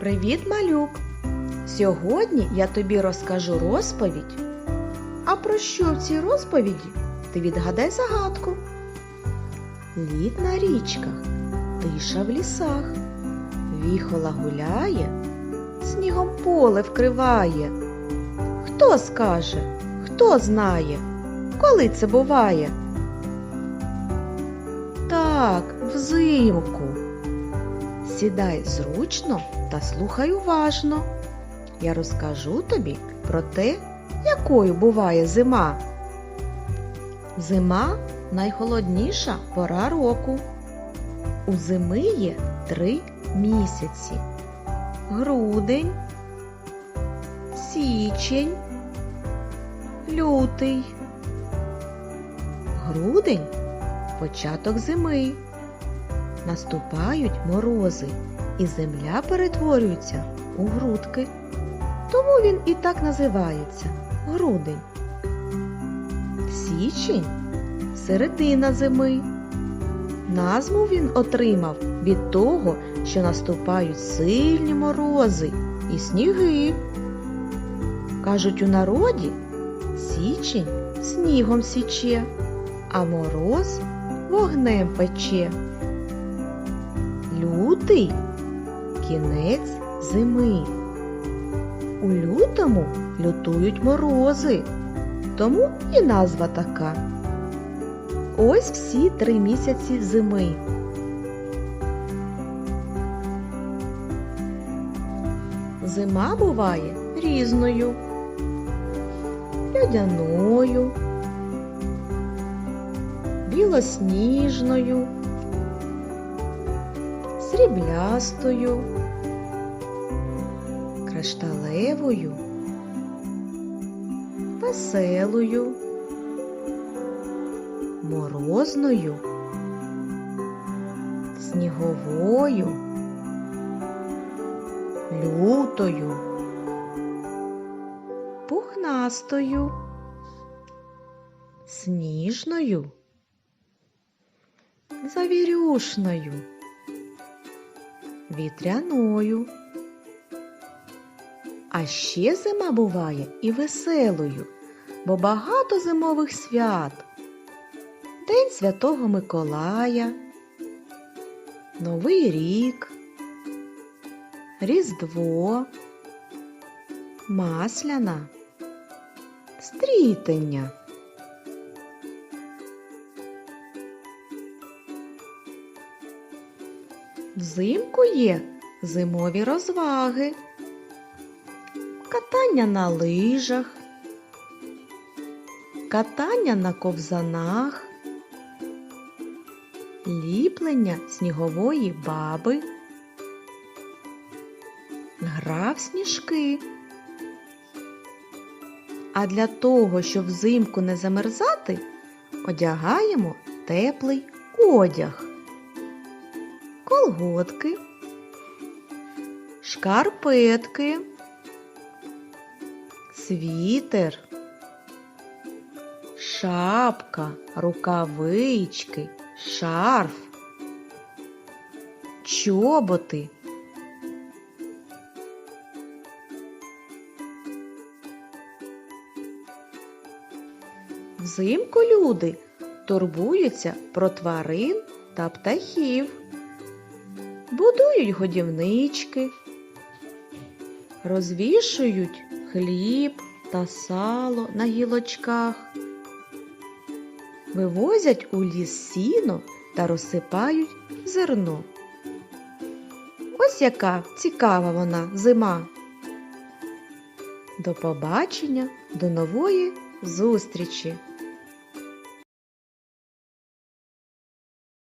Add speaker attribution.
Speaker 1: Привіт, малюк! Сьогодні я тобі розкажу розповідь. А про що в цій розповіді? Ти відгадай загадку. Лід на річках, тиша в лісах, віхола гуляє, снігом поле вкриває. Хто скаже, хто знає, коли це буває? Так, взимку. Сідай зручно та слухай уважно. Я розкажу тобі про те, якою буває зима. Зима найхолодніша пора року. У зими є три місяці: грудень, січень, лютий. Грудень початок зими. Наступають морози, і земля перетворюється у грудки. Тому він і так називається грудень. Січень середина зими. Назву він отримав від того, що наступають сильні морози і сніги. Кажуть у народі, січень снігом січе, а мороз вогнем пече. Лютий кінець зими. У лютому лютують морози, тому і назва така. Ось всі три місяці зими. Зима буває різною, льодяною, білосніжною, сріблястою, кришталевою, веселою, морозною, сніговою, лютою, пухнастою, сніжною, завірюшною, вітряною. А ще зима буває і веселою, бо багато зимових свят. День Святого Миколая, Новий рік, Різдво, Масляна, Стрітення. Взимку є зимові розваги, катання на лижах, катання на ковзанах, ліплення снігової баби, гра в сніжки. А для того, щоб взимку не замерзати, одягаємо теплий одяг, колготки, шкарпетки, світер, шапка, рукавички, шарф, чоботи. Взимку люди турбуються про тварин та птахів, будують годівнички, розвішують хліб та сало на гілочках, вивозять у ліс сіно та розсипають зерно. Ось яка цікава вона зима. До побачення, до нової зустрічі!